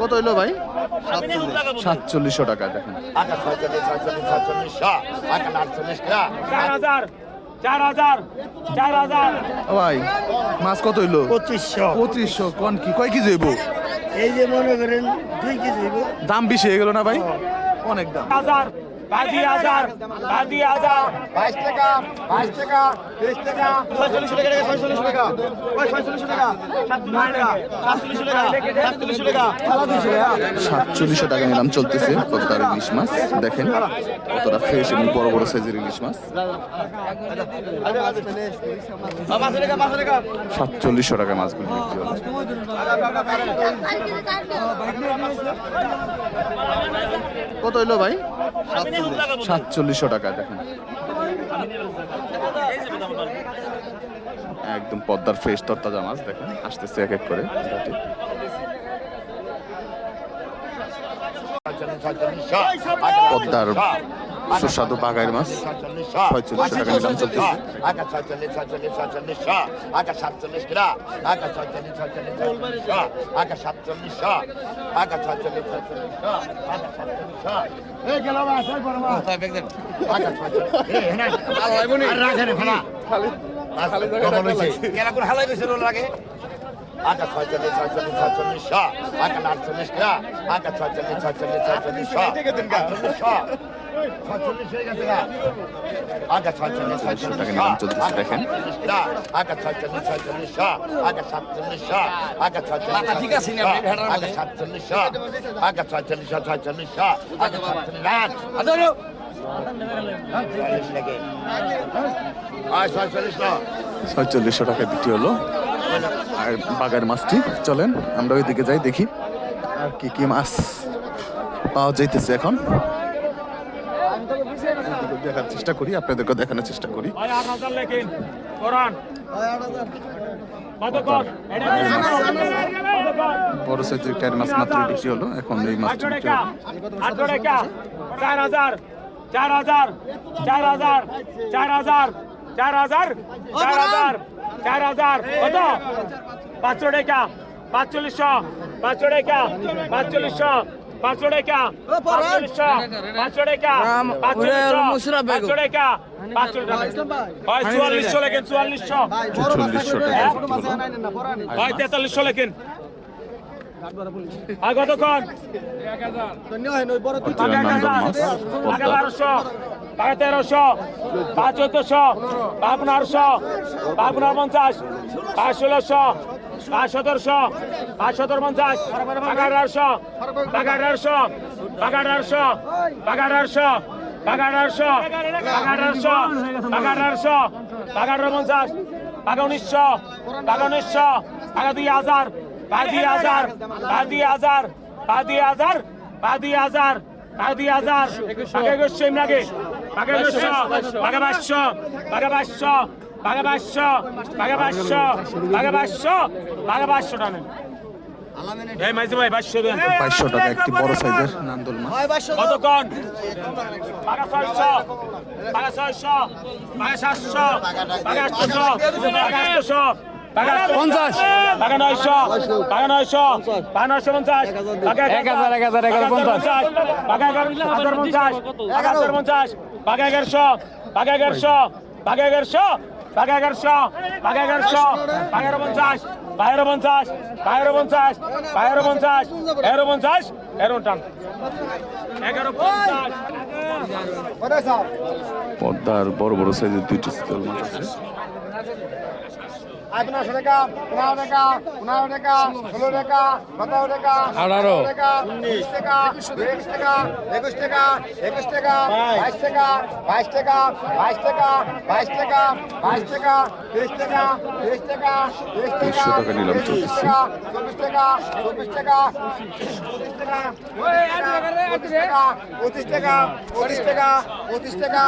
কত হইল ভাই? সাতচল্লিশশো টাকা দেখেন। ভাই মাছ কত হইল? পঁচিশশো। পঁচিশশো কন কি কয় কেজি হইব? এই যে মনে করেন দুই কেজি হইবো। দাম বেশি হয়ে গেল না ভাই? অনেক দাম। হাজার বাদি হাজার বাদি হাজার বাইশ টাকা বাইশ টাকা তেইশ টাকা। ছয়চল্লিশ টাকা ছয়চল্লিশ টাকা। ছয়চল্লিশ টাকা। সাতচল্লিশ টাকা। সাতচল্লিশ টাকা। সাতচল্লিশশো টাকা নিলাম চলতেছে। কতটার ইলিশ মাছ? দেখেন কতটা ফ্রেশ এবং বড় বড় সাইজের ইলিশ মাছ। টাকা সাতচল্লিশশো টাকা মাছগুলো বিক্রি কত হইল ভাই? সাতচল্লিশশো টাকা দেখেন একদম পদ্মার ফ্রেশ তরতাজা মাছ দেখেন আসতেছে এক এক করে। পদ্মার সুস্বাদু বাগাইয়ের মাছ। ছয়চল্লিশ টাকা নিলাম চলতেছে। হালাই লাগে আকা ছয়চল্লিশ ছয়চল্লিশ ছয়চল্লিশ আকা আটচল্লিশ টাকা আকা ছয়চল্লিশ ছয়চল্লিশ ছয়চল্লিশ আটচল্লিশ ছয়চল্লিশ হয়ে গেছে গা। আকা ছয়চল্লিশ ছয়চল্লিশ টাকা নিলাম চলতেছে দেখেন। আকা ছয়চল্লিশ ছয়চল্লিশ আকা সাতচল্লিশ আকা ছয়চল্লিশ ঠিক আছে আকা সাতচল্লিশ আকা ছয়চল্লিশ ছয়চল্লিশ আকা সাতচল্লিশ রাখ চল্লিশ লাগে। আয় ছয়চল্লিশ না ছয়চল্লিশশো টাকায় বিক্রি হলো। আর বাগার মাছটি চলেন আমরা ওইদিকে যাই দেখি আর কি কি মাছ পাওয়া যাইতেছে এখন। দেখার চেষ্টা করি আপনাদেরকে দেখানোর চেষ্টা করি। বড় সাইজের ক্যার মাছ মাত্র বিক্রি হলো এখন এই মাছটি বিক্রি চার হাজার। চার হাজার। চার হাজার। চার হাজার। চার হাজার। চার হাজার। চার হাজার। কত? পাঁচশো টাকা। পাঁচচল্লিশশো। পাঁচশো টাকা। পাঁচচল্লিশশো। পাঁচশো টাকা। পাঁচচল্লিশশো। পাঁচশো টাকা। পাঁচচল্লিশশো। পাঁচশো টাকা। পাঁচশো টাকা। হয় চুয়াল্লিশশো লেখেন চুয়াল্লিশশো। হয় তেতাল্লিশশো লেখেন। আর কতক্ষণ বারোশো পাকা তেরোশো পাঁচ চোদ্দশো পাঁচ পনেরোশো পাঁচ পনেরো পঞ্চাশ পাঁচ ষোলোশো পাঁচ সতেরোশো পাঁচ সতেরো পঞ্চাশ পাকা আঠারোশো পাকা আঠারোশো পাকা আঠারোশো পাকা আঠারো পঞ্চাশ পাকা উনিশশো পাকা উনিশশো পাকা দুই হাজার হাজার পাকা দুই হাজার পাকা দুই হাজার পাকা দুই হাজার পাকা একুশশো এমনি আগে। পাকা বাইশশো পাকা বাইশশো পাকা বাইশশো পাকা বাইশশো পাকা বাইশশো পাকা বাইশশো টানেন। মাইজি ভাই বাইশশো টাকা একটি বড় সাইজের নান্দল মাছ। কতক্ষণ? ছয়শো ছয়শো পাকা সাতশো পঞ্চাশ পাকা নয়শো পাকা নয়শো পাকা নয়শো পঞ্চাশ পাকা এক হাজার এক হাজার এগারো পঞ্চাশ পাকা এগারো হাজার পঞ্চাশ পাকা হাজার পঞ্চাশ পাকা এগারোশো পাকা এগারোশো পাকা এগারোশো পাকা এগারোশো পাকা এগারোশো পাকা পঞ্চাশ বাইরে পঞ্চাশ বাইরে পঞ্চাশ বাইরে পঞ্চাশ এগারো পঞ্চাশ এগারো টান এগারো পদ্মার বড় বড় সাইজের দুইটি মাছ আছে পনেরোশো টাকা পনেরো টাকা পনেরো টাকা ষোলো টাকা সতেরো টাকা আঠারো। টাকা উনিশ। টাকা একুশ টাকা একুশ টাকা একুশ টাকা বাইশ। টাকা বাইশ টাকা বাইশ টাকা বাইশ টাকা বাইশ টাকা তিরিশ টাকা তিরিশ টাকা তিরিশ টাকা তিরিশশো টাকা। চব্বিশ টাকা চব্বিশ টাকা পঁচিশ টাকা পঁচিশ টাকা পঁচিশ টাকা পঁচিশ টাকা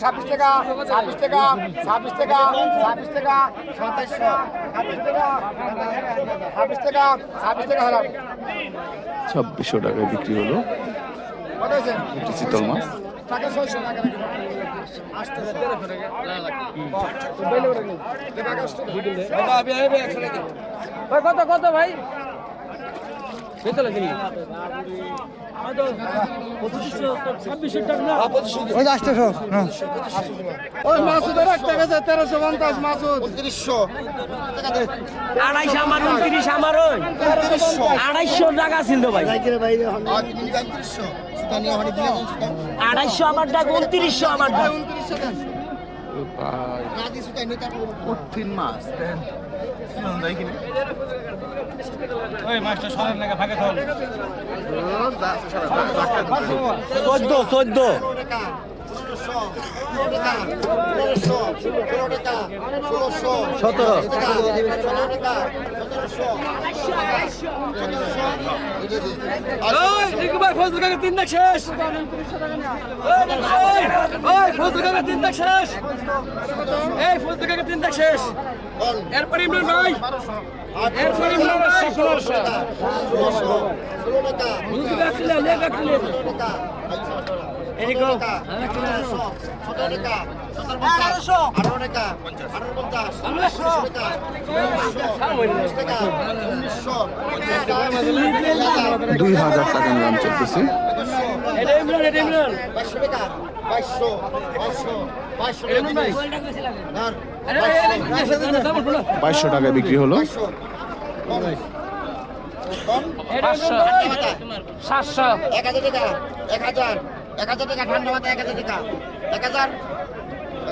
ছাব্বিশ টাকা ছাব্বিশ টাকা ছাব্বিশ টাকা ছাব্বিশ টাকা সাতাইশশো ছাব্বিশশো টাকায় বিক্রি হলো। শীতল মাছ। কত কত ভাই? ওই আটশো ওই মাসুদের একটা গেছে তেরোশো পঞ্চাশ মাসুদ। উনত্রিশশো। আড়াইশো আমার উনত্রিশ আমার ওই। আড়াইশো টাকা ছিল ভাই। আড়াইশো আমার ডাক উনত্রিশশো আমার উনত্রিশশো না শুনুন যাই কিনে? ওই মাছটা নাকি থাকুন চোদ্দ চোদ্দ। সতেরো। তিন লাখ শেষ। ওই ফজল কাকা তিন লাখ শেষ। এই ফজল কাকা তিন লাখ শেষ। এরপর ইমরান ভাই। এরপর ইমরান ভাই। দুই হাজার টাকা নিলাম চলতেছে। এটা ইমরান এটা ইমরান। বাইশশো টাকা টাকা বিক্রি হলো। সাতশো। এক হাজার টাকা এক হাজার এক হাজার টাকা ঠান্ডা মাথায় এক হাজার টাকা। এক হাজার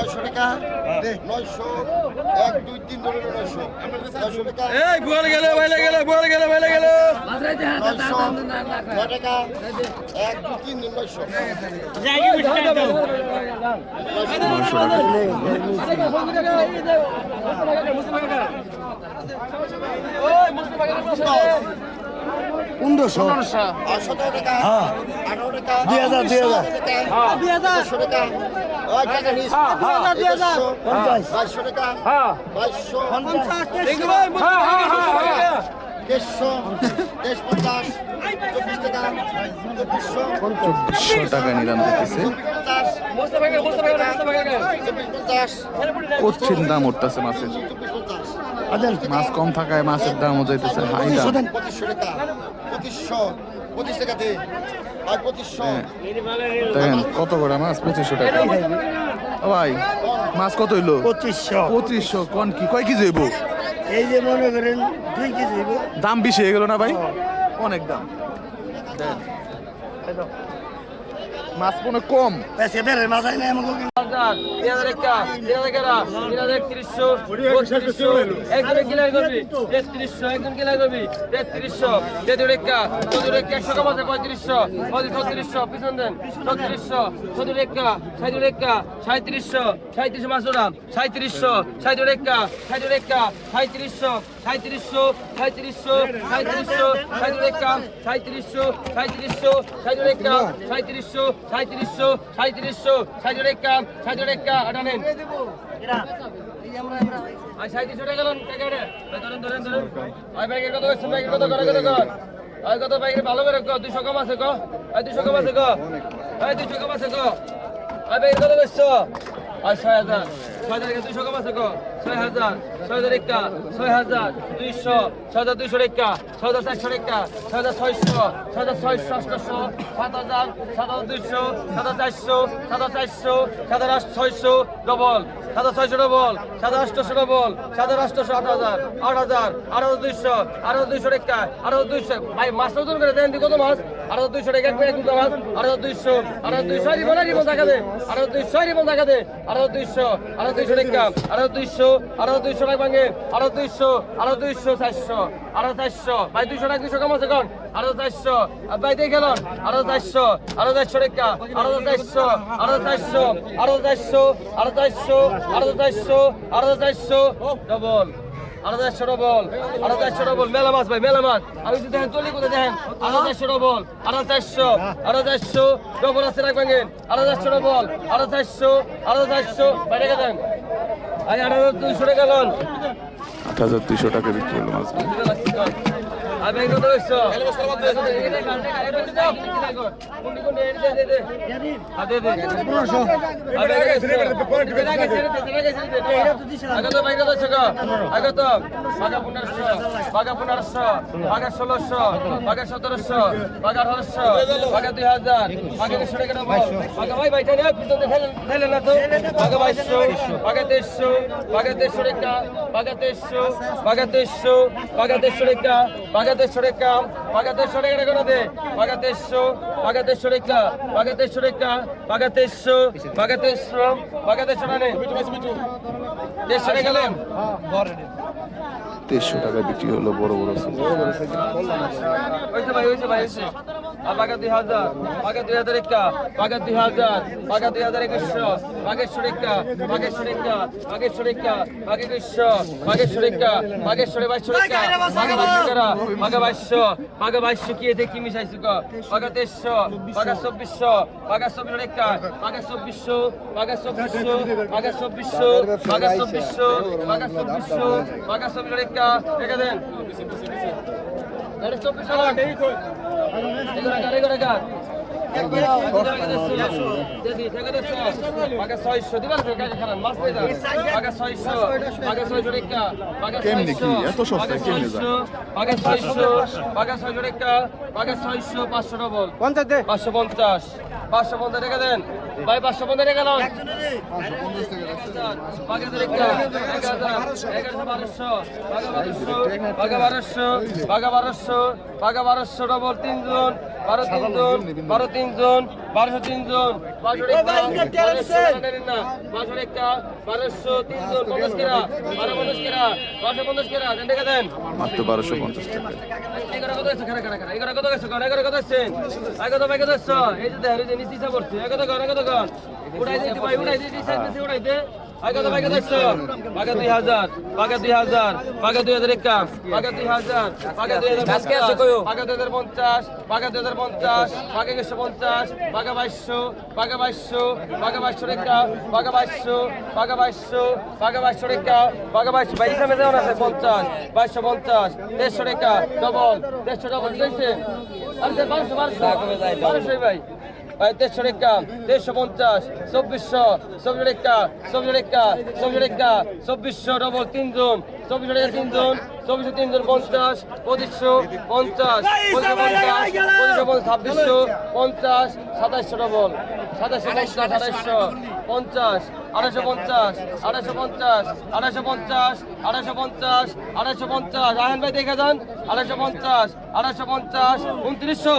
আটশো টাকা। টাকা নয়শো টাকা নয়শো এক দুই তিন ধরে নয়শো। নয়শো টাকা। এই বুয়াল গেল বাইলে গেল বুয়াল গেল বাইলে গেল। নয়শো নয় টাকা। এক দুই তিন দিন নয়শো। নয়শো টাকা পনেরোশো। সতেরো টাকা। আঠারো টাকা। দুই হাজার, দুই হাজার। দুই হাজার। চব্বিশশো। টাকা নিলাম দাম উঠতেছে মাছের। মাছ কম থাকায় মাছের দামও যাইতেছে হাই দাম। পঁচিশশো টাকা। পঁচিশশো পঁচিশ টাকা হ্যাঁ। দেখেন কত করে মাছ? পঁচিশশো টাকা। ও ভাই মাছ কত হইল? পঁচিশশো। পঁচিশশো কন কি? কয় কেজি হইব? এই যে মনে করেন দুই কেজি দাম বেশি হয়ে গেল না ভাই? অনেক দাম। মাছ মনে কম। চতুর একা সাইদুর একা সাঁত্রিশশো সাঁত্রিশশো সাঁত্রিশশো সাঁত্রিশশো সাঁত্রিশশো সাঁত্রিশশো সাঁত্রিশশো সাইদুর একা সাঁত্রিশশো সাঁত্রিশশো সাইদুর একা সাঁত্রিশশো সাঁত্রিশশো সাঁত্রিশশো সাইদুর একা সাইদুর একা আটা নেন আর সাঁত্রিশশো টাকা গেলেন টাকা ধরেন ধরেন ধরেন আর ব্যাগের কত করছেন ব্যাগের কত করে কত কর আর কত ব্যাগের ভালো করে কো দুশো কম আছে কো আর দুশো কম আছে কো আর দুশো কম আছে কো আর ব্যাগের কত করছ আর ছয় হাজার ছয় হাজার দুশো কম আছে ছয় হাজার ছয় হাজার একটা, ছয় হাজার দুইশো, ছয় হাজার দুইশো একটা, ছয় হাজার চারশো একটা, ছয় হাজার ছয়শো, ছয় হাজার ছয়শো আটশো সাত হাজার সাত হাজার দুইশো, সাত হাজার চারশো, সাত হাজার চারশো ডবল, সাত হাজার ছয়শো ডবল, সাত হাজার আটশো ডবল, সাত হাজার আটশো আট হাজার আট হাজার আট হাজার দুইশো, আট হাজার দুইশো টাকা আট হাজার দুইশো ভাই, মাছ ওজন করে দেন কত মাছ? হাজার দুইশো টাকা এক মাছ আট হাজার দুইশো হাজার দুইশো রিবন রিবন টাকা দে। হাজার দুইশো রিবন টাকা দে। হাজার দুইশো হাজার দুইশো টাকা। হাজার দুইশো হাজার দুইশো টাকা ভাঙে। হাজার দুইশো হাজার দুইশো, চারশো হাজার চারশো। ভাই, দুইশো টাকা, দুইশো কম আছে কোন? হাজার চারশো। আর ভাই দিয়ে গেলেন আট হাজার চারশো হাজার চারশো টাকা। হাজার চারশো হাজার চারশো হাজার চারশো হাজার চারশো হাজার চারশো হাজার চারশো। ডবল। চারশো ডবল আট হাজার চারশো ডবল মেলা মাছ ভাই মেলা মাছ। আমি যদি দেখেন চলি কোথায় দেখেন? হাজার চারশো ডবল আট চারশো আরও চারশো ডবল আছে রাখবেন চারশো ডবল আট হাজার চারশো আরও চারশো আই হাজার দুইশো টাকা লোন। আট হাজার দুইশো টাকা বিক্রি হলো মাছ আগত বাঘা পনেরোশো বাঘা পনেরোশো বাঘা ষোলোশো বাঘা সতেরোশো বাঘা আঠারোশো বাঘা দুই হাজার বাঘা দুশো টাকা বাঘা ভাই ভাই ঠেলে না তো। বাঘা বাইশশো বাঘা তেইশশো বাঘা তেইশশো টাকা বাঘা তেইশশো বাঘা তেইশশো বাঘা তেইশশো টাকা বাঘা টাকা টাকা দে তেইশশো বাঘা তেইশশো বাঘা তেইশশো তেইশশো টাকা গেলেন? তেইশশো টাকা বিক্রি হলো বড় বড় ওই হয়েছে ভাই হয়েছে ভাই বাঘা দুই হাজার বাঘা দুই হাজার একটা বাঘা দুই হাজার বাঘা দুই হাজার একুশশো বাঘেশ্বর একটা বাঘেশ্বর একটা বাঘেশ্বর একটা বাঘ একুশশো বাঘেশ্বর একটা বাঘেশ্বরে বাইশশো একটা বাঘা বাইশশো বাঘা বাইশশো বাঘা বাইশশো কি এতে কি মিশাইছো ক বাঘা তেইশশো বাঘা চব্বিশশো বাঘা চব্বিশ একটা বাঘা চব্বিশশো বাঘা চব্বিশশো বাঘা চব্বিশশো বাঘা চব্বিশশো বাঘা চব্বিশশো বাঘা চব্বিশ একটা রেখে দেন সস্তায় কেমনে যায়? পাঁচশো ডবল পাঁচশো পঞ্চাশ পাঁচশো পঞ্চাশ টাকা দেন ভাই পাঁচশো পঞ্চাশ নাও বাঘা বারোশো বাঘা বারোশো বাঘা বারোশো ডবল তিনজন বারো তিনজন বারো তিনজন বারোশো তিনজন বারোশো একটা বারোশো তিনজন পঞ্চাশ কেরা বারো পঞ্চাশ কেরা বারোশো পঞ্চাশ কেরা দেন টাকা দেন মাত্র বারোশো পঞ্চাশ টাকা এগারো কত আছে খারা খারা খারা এগারো কত আছে এগারো কত আছে এগারো তো কত এই যে দেখো এই যে নিচে পড়ছে এগারো কর এগারো কর উড়াই দিতে ভাই উড়াই দিতে উড়াই দে এগারো ভাই কত আছে বাগা দুই হাজার বাগা দুই হাজার বাগা দুই হাজার একটা বাগা দুই হাজার বাগা দুই হাজার বাগা দুই হাজার পঞ্চাশ বাগা দুই হাজার পঞ্চাশ বাগা একশো পঞ্চাশ বাগা বাইশশো বাগা বাইশশো বাগা বাইশশো একটা বাগা বাইশশো বাগা বাইশশো বাগা বাইশশো একটা বাগা বাইশশো বাইশ সামনে দেওয়া আছে পঞ্চাশ বাইশশো পঞ্চাশ দেড়শো টাকা ডবল দেড়শো ডবল দিয়েছে আরে বারোশো বারোশো বারোশো ভাই দেড়শো টাকা দেড়শো পঞ্চাশ, চব্বিশশো চব্বিশ টাকা চব্বিশ টাকা চব্বিশ টাকা চব্বিশশো ডবল তিনজন চব্বিশ টাকা তিনজন চব্বিশশো তিনজন পঞ্চাশ, পঁচিশশো পঞ্চাশ পঁচিশশো পঞ্চাশ পঁচিশশো পঞ্চাশ, ছাব্বিশশো পঞ্চাশ, সাতাইশশো ডবল সাতাইশশো পঞ্চাশ আড়াইশো পঞ্চাশ আড়াইশো পঞ্চাশ আড়াইশো পঞ্চাশ আড়াইশো পঞ্চাশ আড়াইশো পঞ্চাশ আড়াইশো পঞ্চাশ। আহেন ভাই, দেখে যান। আড়াইশো পঞ্চাশ আড়াইশো পঞ্চাশ, উনত্রিশশো।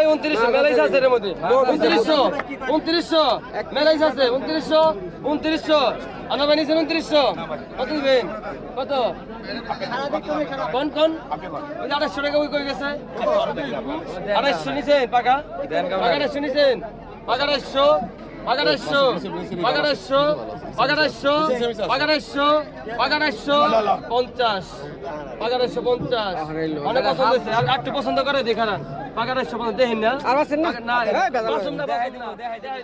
এই উনত্রিশশো মেলাইশ আছে এর মধ্যে। উনত্রিশশো উনত্রিশশো মেলাইশ আছে উনত্রিশশো উনত্রিশশো। আনা বানিয়েছেন উনত্রিশশো। কত দিবেন? কত? কোন কোন? ওই আড়াইশো টাকা ওই কই গেছে? আড়াইশো নিছেন পাকা? পাকা আড়াইশো নিছেন? পাকা আড়াইশো পাকা আড়াইশো পাকা আড়াইশো আড়াইশো পাকা আড়াইশো পঞ্চাশ। পাকা পঞ্চাশ। অনেক পছন্দ হয়েছে। আর একটু পছন্দ করে দেখা না পাকা পঞ্চাশ দেখেন না? আর না? না দেখাই দেখাই